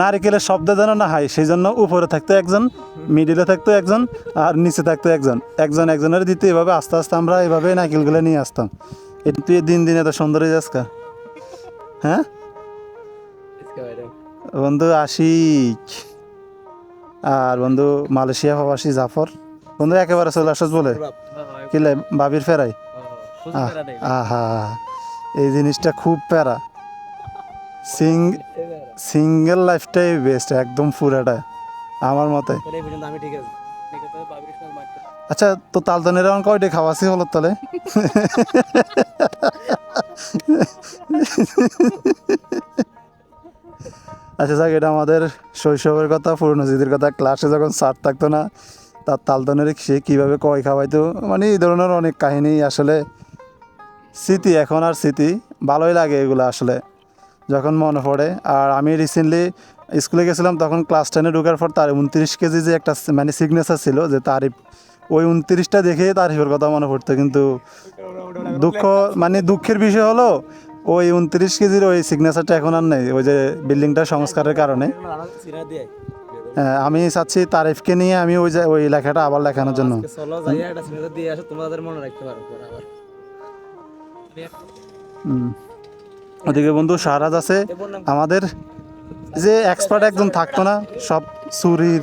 নারিকেলের শব্দ যেন না হয়, সেই জন্য উপরে থাকতো একজন মিডিলে থাকতো একজন, আর নিচে থাকতো একজন। একজন একজনের দিতে এভাবে আস্তে আস্তে আমরা এভাবে নারকেলগুলো নিয়ে আসতাম। এটা তুই দিন দিন এত সুন্দর হয়ে যাস কা। হ্যাঁ? বন্ধু আশিক, আর বন্ধু মালয়েশিয়া প্রবাসী জাফর। বন্ধু একেবারে চলে আসস বলে? কিলে বাবির ফেরাই? আহা, এই জিনিসটা খুব প্যারা। সিং সিঙ্গেল লাইফটাই বেস্ট একদম পুরাটা আমার মতে। আমি ঠিক আছে। আচ্ছা তো তালতনের এখন কয়টা খাওয়াছি হলো তাহলে? আচ্ছা যাক এটা আমাদের শৈশবের কথা পুরনো স্মৃতির কথা। ক্লাসে যখন স্যার থাকতো না তার তালতনের সে কীভাবে কয় খাওয়াইতো মানে এই ধরনের অনেক কাহিনী আসলে। স্মৃতি এখন আর স্মৃতি ভালোই লাগে এগুলো আসলে। যখন মনে পড়ে। আর আমি রিসেন্টলি স্কুলে গেছিলাম তখন ক্লাস টেনে ঢোকার পর তার উনত্রিশ কেজি যে একটা মানে সিগনেচার ছিল যে তারিফ ওই উনত্রিশটা দেখে তারিফের কথা মনে পড়তো। কিন্তু দুঃখ মানে দুঃখের বিষয় হলো ওই উনত্রিশ কেজির ওই সিগনেচারটা এখন আর নেই। ওই যে বিল্ডিংটা সংস্কারের কারণে। হ্যাঁ, আমি চাচ্ছি তারিফকে নিয়ে আমি ওই যে ওই লেখাটা আবার লেখানোর জন্য। দিয়ে আসো তোমাদের মনে রাখতে পারো। আবার। ওদিকে বন্ধু শাহরাজ আছে। আমাদের যে এক্সপার্ট একজন থাকতো না, সব চুরির,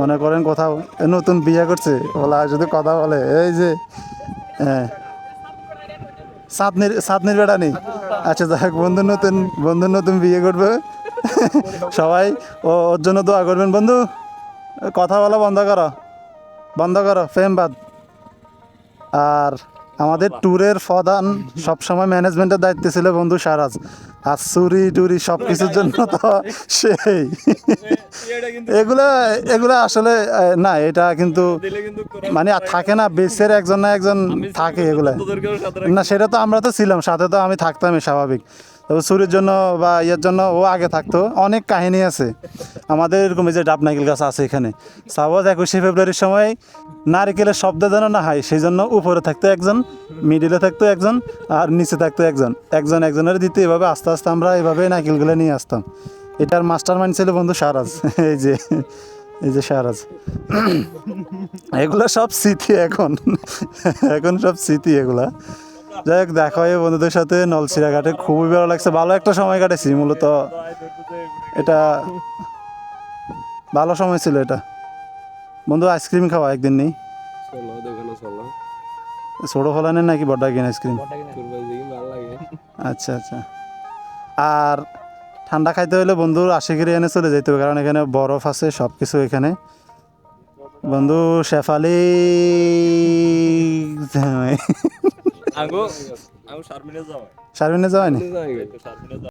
মনে করেন কোথাও নতুন বিয়ে করছে বলা যদি কথা বলে, এই যে হ্যাঁ সাতনির সাতনির বেড়া নেই। আচ্ছা যাক বন্ধু নতুন বন্ধু নতুন বিয়ে করবে। সবাই, ও, ওর জন্য দোয়া করবেন, বন্ধু। কথা বলা বন্ধ করো। বন্ধ করো, ফেম বাদ। আর আমাদের ট্যুরের প্রধান সবসময় ম্যানেজমেন্টের দায়িত্বে ছিল বন্ধু সারাজ। আর চুরি টুরি সব কিছুর জন্য তো সেই। এগুলা এগুলা আসলে না এটা কিন্তু মানে আর থাকে না বেসের একজন না একজন থাকে এগুলা না সেটা তো আমরা তো ছিলাম সাথে তো আমি থাকতামই স্বাভাবিক। তবে চুরির জন্য বা ইয়ের জন্য ও আগে থাকতো অনেক কাহিনী আছে। আমাদের এরকম যে ডাব নারকেল গাছ আছে এখানে সাপোজ একুশে ফেব্রুয়ারির সময় নারকেলের শব্দ যেন না হয়, সেই জন্য উপরে থাকতো একজন মিডিলে থাকতো একজন, আর নিচে থাকতো একজন। একজন একজনের দিতে এভাবে আস্তে আস্তে আমরা এভাবে নারকেলগুলো নিয়ে আসতাম। এটার মাস্টার মাইন্ড ছিল বন্ধু সারাজ, এই যে এই যে সারাজ। এগুলো সব স্মৃতি এখন এখন সব স্মৃতি এগুলা। যাই হোক, দেখা হয় বন্ধুদের সাথে নলছিরা ঘাটে খুবই ভালো লাগছে, ভালো একটা সময় কাটেছি, মূলত এটা ভালো সময় ছিল এটা। বন্ধু আইসক্রিম খাওয়া একদিন নেই। চলো দোকানে চলো। ছোটো ফলানের নাকি বড় কিনে আইসক্রিম? আচ্ছা আচ্ছা। আর ঠান্ডা খাইতে হলে বন্ধুর আশিকিরি এনে চলে যেতে হবে কারণ এখানে বরফ আছে সব কিছু এখানে। বন্ধু শেফালি শারমিনে যাওয়া শারমিনে যাওয়ানি